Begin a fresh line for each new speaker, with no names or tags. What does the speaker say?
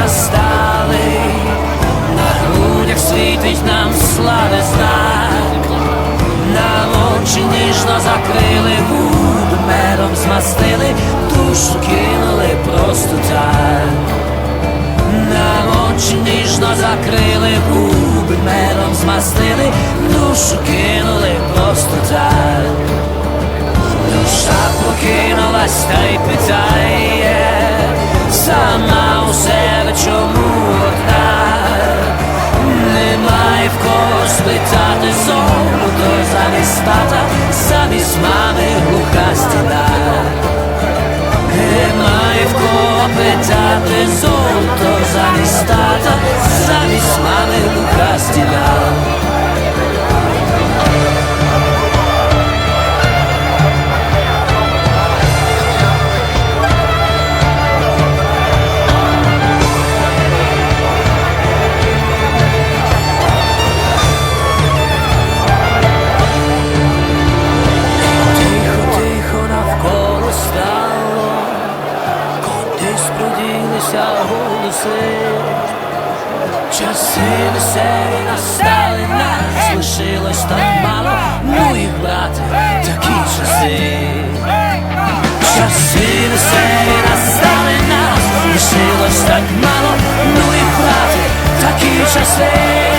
Настали, на грудях світить нам слави знак, нам очі ніжно закрили, губи медом змастили, душу кинули просто так. Нам очі ніжно закрили, губи медом змастили, душу кинули просто так. Душа покинулась та й питає сама замість самі з мами глуха стіна. Немає в кого питати золото замість тата, стало, кудись поділися голоси, часи веселі настали нас, лишилось так мало, ну їх брати, такі часи. Часи веселі настали нас, лишилось так мало, ну їх брати, такі часи.